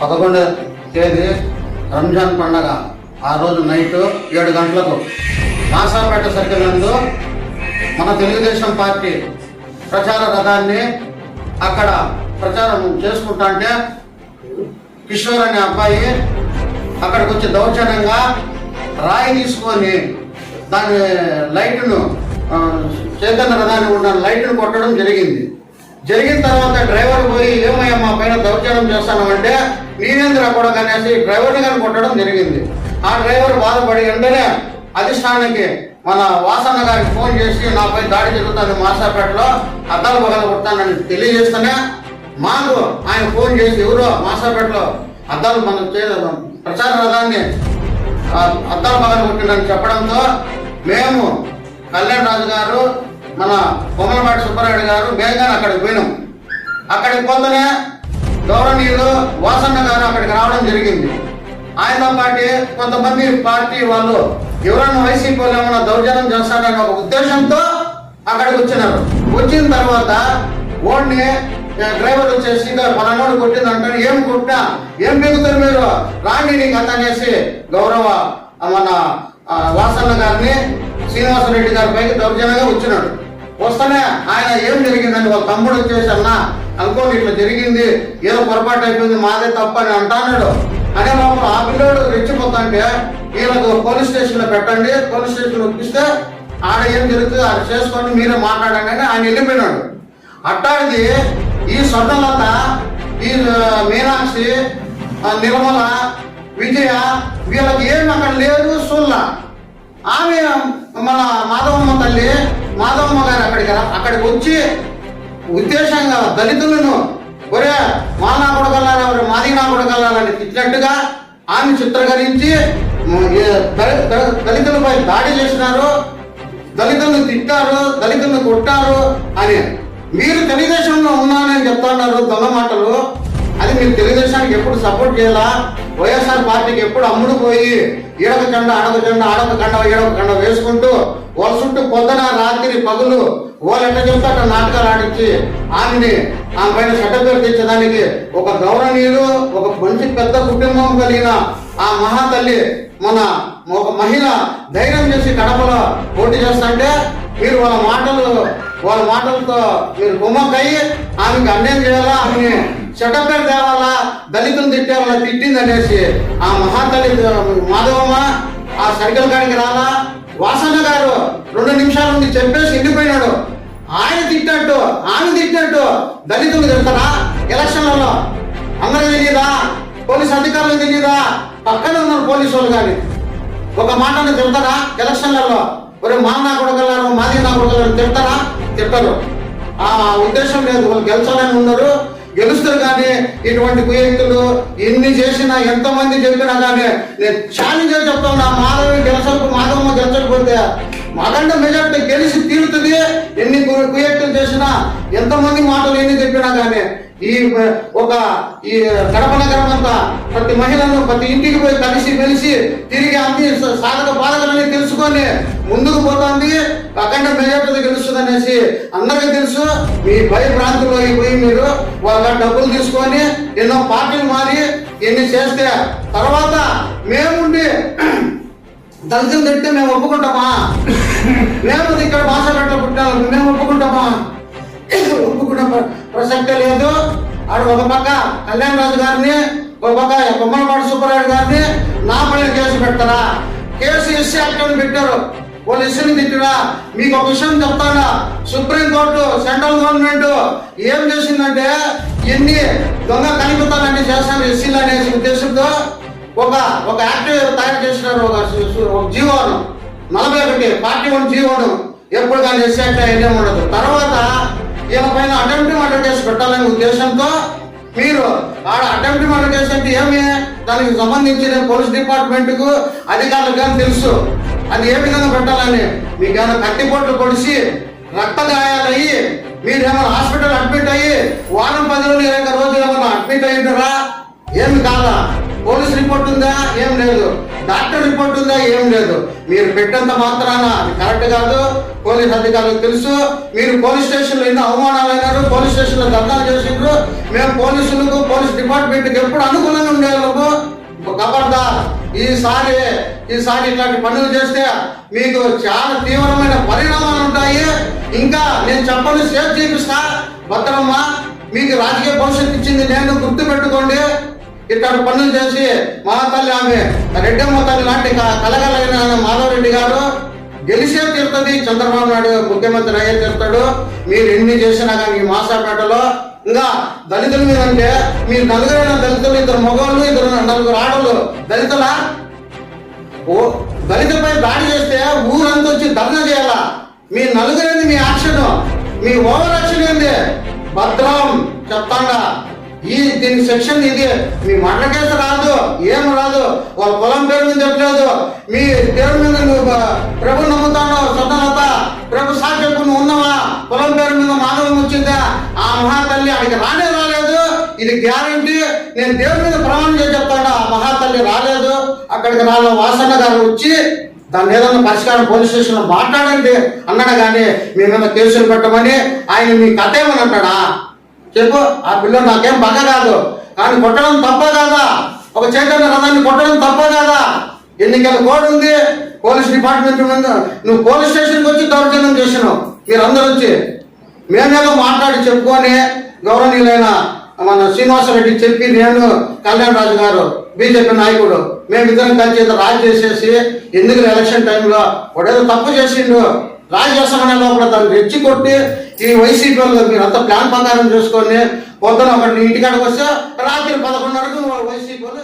పదకొండు తేదీ రంజాన్ పండగ. ఆ రోజు నైట్ ఏడు గంటలకు. నాసాపేట సర్కిల్ నందు మన తెలుగుదేశం పార్టీ ప్రచార రథాన్ని అక్కడ ప్రచారం చేసుకుంటా అంటే కిషోర్ అనే అబ్బాయి అక్కడికి వచ్చి దౌర్జన్యంగా రాయి తీసుకొని దాని లైట్ను చైతన్య రథాన్ని ఉన్న లైట్ను కొట్టడం జరిగింది. జరిగిన తర్వాత డ్రైవర్ పోయి ఏమయ్యా మా పైన దౌర్జన్యం చేస్తానంటే నేనేంద్ర కూడా కనేసి డ్రైవర్ని కానీ కొట్టడం జరిగింది. ఆ డ్రైవర్ బాధపడి వెంటనే అధిష్టానానికి మన వాసన్న గారికి ఫోన్ చేసి నాపై దాడి జరుగుతుంది మాసాపేటలో అద్దాలు పగల కొడతానని తెలియజేస్తేనే మాకు ఆయన ఫోన్ చేసి ఎవరో మాసాపేటలో అద్దాలు మనం చే- ప్రచార రథాన్ని అద్దాలు పగల కొట్టిందని చెప్పడంతో మేము కళ్యాణ్ రాజు గారు మన కొమ్మలపాటి సుబ్బారెడ్డి గారు బేగానే అక్కడికి పోయినాం. అక్కడికి పోతేనే గౌరవనీయులు వాసన్న గారు అక్కడికి రావడం జరిగింది. ఆయనతో పాటు కొంతమంది పార్టీ వాళ్ళు ఎవరన్నా వైసీపీ వాళ్ళు ఏమైనా దౌర్జన్యం చేస్తారనే ఒక ఉద్దేశంతో అక్కడికి వచ్చినారు. వచ్చిన తర్వాత ఓడిని డ్రైవర్ వచ్చేసి పలానోడు కొట్టిందంటే ఏం కొట్టినా ఏం పెరుగుతారు మీరు? రాండి నీకు అంత అనేసి గౌరవ మన వాసన్న గారిని శ్రీనివాసరెడ్డి గారి పైకి దౌర్జన్యంగా వచ్చినాడు. వస్తేనే ఆయన ఏం జరిగిందని వాళ్ళ తమ్ముడు వచ్చేసి అన్న అనుకోండి ఇట్లా జరిగింది ఏదో పొరపాటు అయిపోయింది మాదే తప్ప అని అంటాన్నాడు అనే లోపల ఆ పిల్లోడు రెచ్చిపోతుంటే వీళ్ళకు పోలీస్ స్టేషన్లో పెట్టండి పోలీస్ స్టేషన్ ఒప్పిస్తే ఆడ ఏం జరుగుతుంది ఆడ చేసుకొని మీరే మాట్లాడండి అని ఆయన వెళ్ళిపోయినాడు. అట్టాడిది ఈ స్వర్ణలత ఈ మీనాక్షి ఆ, నిర్మల విజయ వీళ్ళకి ఏం అక్కడ లేదు సుల్లా ఆమె మన మాధవమ్మ తల్లి మాధవమ్మ గారు అక్కడికి అక్కడికి వచ్చి ఉద్దేశంగా దళితులను ఒరే మా నా కొడగలరా ఒరే మాది నా కొడగలరని తిట్టినట్టుగా ఆమె చిత్రీకరించి దళితులపై దాడి చేసినారు. దళితులను తిట్టారు దళితులను కొట్టారు అని. మీరు తెలుగుదేశంలో ఉన్నానని చెప్తున్నారు దొంగ మాటలు. అది మీరు తెలుగుదేశానికి ఎప్పుడు సపోర్ట్ చేయాలా? వైఎస్ఆర్ పార్టీకి ఎప్పుడు అమ్ముడు పోయి ఈడక కండ అడొక కండ ఆడక కండ ఈడక కండ వేసుకుంటూ వాళ్ళ చుట్టూ పొద్దున రాత్రి పగులు వాళ్ళు ఎట్ట చెప్తే అక్కడ నాటకాలు ఆడించి ఆమెని ఆమె పైన చెడ్డ పేరు తెచ్చేదానికి ఒక గౌరవనీయులు ఒక మంచి పెద్ద కుటుంబం కలిగిన ఆ మహాతల్లి మన ఒక మహిళ ధైర్యం చేసి కడపలో పోటీ చేస్తుంటే మీరు వాళ్ళ మాటలు వాళ్ళ మాటలతో మీరు గుమ్మకయ్యి ఆమెకి అన్యాయం చేయాలా ఆమెని చెడ్డపేరు తేవాలా దళితులు తిట్టేవాళ్ళ తిట్టింది అనేసి ఆ మహాతల్లి మాధవమ్మ ఆ సర్కిల్ కాడికి రాలా. వాసన్న గారు రెండు నిమిషాల నుండి చెప్పేసి ఎండిపోయినాడు. ఆయన తిట్టినట్టు ఆమె తిట్టినట్టు దళితులు తిడతారా? ఎలక్షన్లలో అందరూ తెలియదా పోలీస్ అధికారులు తెలియదా పక్కన ఉన్నారు పోలీసు వాళ్ళు కానీ. ఒక మాటను తిడతారా? ఎలక్షన్లలో? ఒరే మా నా కొడగలరు మాది నా కొడగలరు తిడతారా? తిట్టరు. ఆ ఉద్దేశం లేదు. వాళ్ళు గెలిచాలని ఉన్నారు. గెలుస్తారు కానీ ఇటువంటి కుయక్తులు ఎన్ని చేసినా ఎంతమంది చెప్పినా కానీ నేను ఛాలెంజ్ చెప్తా ఉన్నా మాధవి గెలచకు మాధవమ్మ గెలచకపోతే మాకంటే మెజార్టీ గెలిచి తీరుతుంది. ఎన్ని కుయక్తులు చేసినా ఎంతమంది మాటలు ఎన్ని చెప్పినా కానీ ఈ ఒక ఈ కడప నగరం అంతా ప్రతి మహిళను ప్రతి ఇంటికి పోయి కలిసి మెలిసి తిరిగి అన్ని స- సాధక తెలుసుకొని ముందుకు పోతుంది. అఖండ మెజార్టీ గెలుస్తుంది అనేసి అందరికీ తెలుసు. మీ భయ ప్రాంతంలో పోయి మీరు వాళ్ళ డబ్బులు తీసుకొని ఎన్నో పార్టీలు మారి ఎన్ని చేస్తే తర్వాత మేముండి దళితులు తింటే మేము ఒప్పుకుంటామా? మేము ఇక్కడ భాష పెట్ట పుట్టాలి మేము ఒప్పుకుంటామా? ఒప్పుకుంటాం ప్రసక్తే లేదు. ఆడు ఒక పక్క కళ్యాణ్ రాజు గారిని ఒక పక్క కొమ్మలపాటి సుబ్బారాయుడు గారిని నా పైన కేసు పెడతారా? కేసు ఎస్సీ యాక్ట్ పెట్టారు. వాళ్ళు ఎస్సీని తిట్టినా మీకు ఒక విషయం చెప్తాడా సుప్రీంకోర్టు సెంట్రల్ గవర్నమెంట్ ఏం చేసిందంటే ఎన్ని దొంగ కనిపితాలన్నీ చేస్తారు ఎస్సీలు అనేసి ఉద్దేశంతో ఒక ఒక యాక్ట్ తయారు చేసినారు ఒక ఒక జీవోను నలభై ఒకటి పార్టీ వన్ జీవోను. ఎప్పుడు కానీ ఎస్సీ యాక్ట్ ఏం ఉండదు. తర్వాత వీళ్ళ పైన అటెంప్ట్ మర్డర్ కేసు పెట్టాలనే ఉద్దేశంతో మీరు ఆడ అటెంప్ట్ మర్డర్ కేసు అంటే ఏమి? దానికి సంబంధించిన పోలీస్ డిపార్ట్మెంట్కు అధికారులకు కానీ తెలుసు. అది ఏ విధంగా పెట్టాలని? మీకు ఏమైనా కత్తిపోట్లు పొడిచి రక్త గాయాలయ్యి మీరు ఏమైనా హాస్పిటల్ అడ్మిట్ అయ్యి వారం పది రోజులు ఇరవై రోజులు ఏమైనా అడ్మిట్ అయ్యింటారా ఏమి కాదా? పోలీస్ రిపోర్ట్ ఉందా? ఏం లేదు. డాక్టర్ రిపోర్ట్ ఉందా? ఏం లేదు. మీరు పెట్టంత మాత్రాన. అది కరెక్ట్ కాదు. పోలీస్ అధికారులకు తెలుసు. మీరు పోలీస్ స్టేషన్లో ఎన్నో అవమానాలు అయినారు? పోలీస్ స్టేషన్లో ధర్నాలు చేసినారు మేము పోలీసులకు పోలీస్ డిపార్ట్మెంట్కి ఎప్పుడు అనుకూలంగా ఉండేందుకు ఖబర్దార్ ఈసారి ఈసారి ఇట్లాంటి పనులు చేస్తే మీకు చాలా తీవ్రమైన పరిణామాలు ఉంటాయి. ఇంకా నేను చెప్పని సేఫ్ చేపిస్తా. భద్రమ్మ మీకు రాజకీయ భవిష్యత్తు ఇచ్చింది నేను. గుర్తు ఇక్కడ పనులు చేసి మా తల్లి ఆమె రెడ్డమ్మ తల్లి లాంటి కలగలైన మాధవరెడ్డి గారు గెలిచే తీరుతుంది. చంద్రబాబు నాయుడు ముఖ్యమంత్రి అయ్యే తీరుతాడు. మీరు ఎన్ని చేసినా కానీ మాసాపేటలో ఇంకా దళితుల మీద అంటే మీరు నలుగురైన దళితులు ఇద్దరు మగవాళ్ళు ఇద్దరు నలుగురు ఆడవాళ్ళు దళితుల? ఓ దళితులపై దాడి చేస్తే ఊరంతా వచ్చి ధర్నా చేయాలా? మీ నలుగురేంది మీ యాక్షన్? మీ ఓవర్ యాక్షన్ ఏంది? భద్రం చెప్తాండా. ఈ దీని సెక్షన్ ఇది. మీ మరణ కేసు రాదు ఏం రాదు వాళ్ళ పొలం పేరు మీద చెప్పలేదు మీ పేరు మీద నువ్వు ప్రభు నమ్ముతాను స్వతలత ప్రభు సాక్షి నువ్వు ఉన్నావా? పొలం పేరు మీద మానవం వచ్చిందా? ఆ మహాతల్లి ఆయన రానే రాలేదు. ఇది గ్యారంటీ. నేను దేవుడి మీద ప్రమాణం చేసి చెప్తాను ఆ మహాతల్లి రాలేదు. అక్కడికి రాలే వాసన్న గారు వచ్చి దాని ఏదైనా పరిష్కారం పోలీస్ స్టేషన్లో మాట్లాడండి. అన్నాడు కానీ మీ మీద కేసులు పెట్టమని ఆయన మీ కథ ఏమని అంటాడా? చెప్పు ఆ పిల్లలు నాకేం పగ కాదు. కానీ కొట్టడం తప్ప కాదా? ఒక చైతన్య రథాన్ని కొట్టడం తప్ప కాదా? ఎన్నికల కోడ్ ఉంది. పోలీస్ డిపార్ట్మెంట్ ముందు నువ్వు పోలీస్ స్టేషన్కి వచ్చి దౌర్జన్యం చేసినావు. మీరందరూ వచ్చి మేమేదో మాట్లాడి చెప్పుకొని గౌరవనీయులైన మన శ్రీనివాసరెడ్డి చెప్పి నేను కళ్యాణ్ రాజు గారు బీజేపీ నాయకుడు మేమిద్దరం కలిసి రాజు చేసేసి ఎందుకు ఎలక్షన్ టైంలో ఒకటేదో తప్పు చేసిండు. రాజు చేస్తామనే లోపల దాన్ని రెచ్చి కొట్టి ఈ వైసీపీ వాళ్ళు మీరు అంతా ప్లాన్ ప్రకారం చూసుకొని పొద్దున ఒకటి ఇంటికాడికి వస్తే రాత్రి పదకొండున్నరకు వైసీపీ వాళ్ళు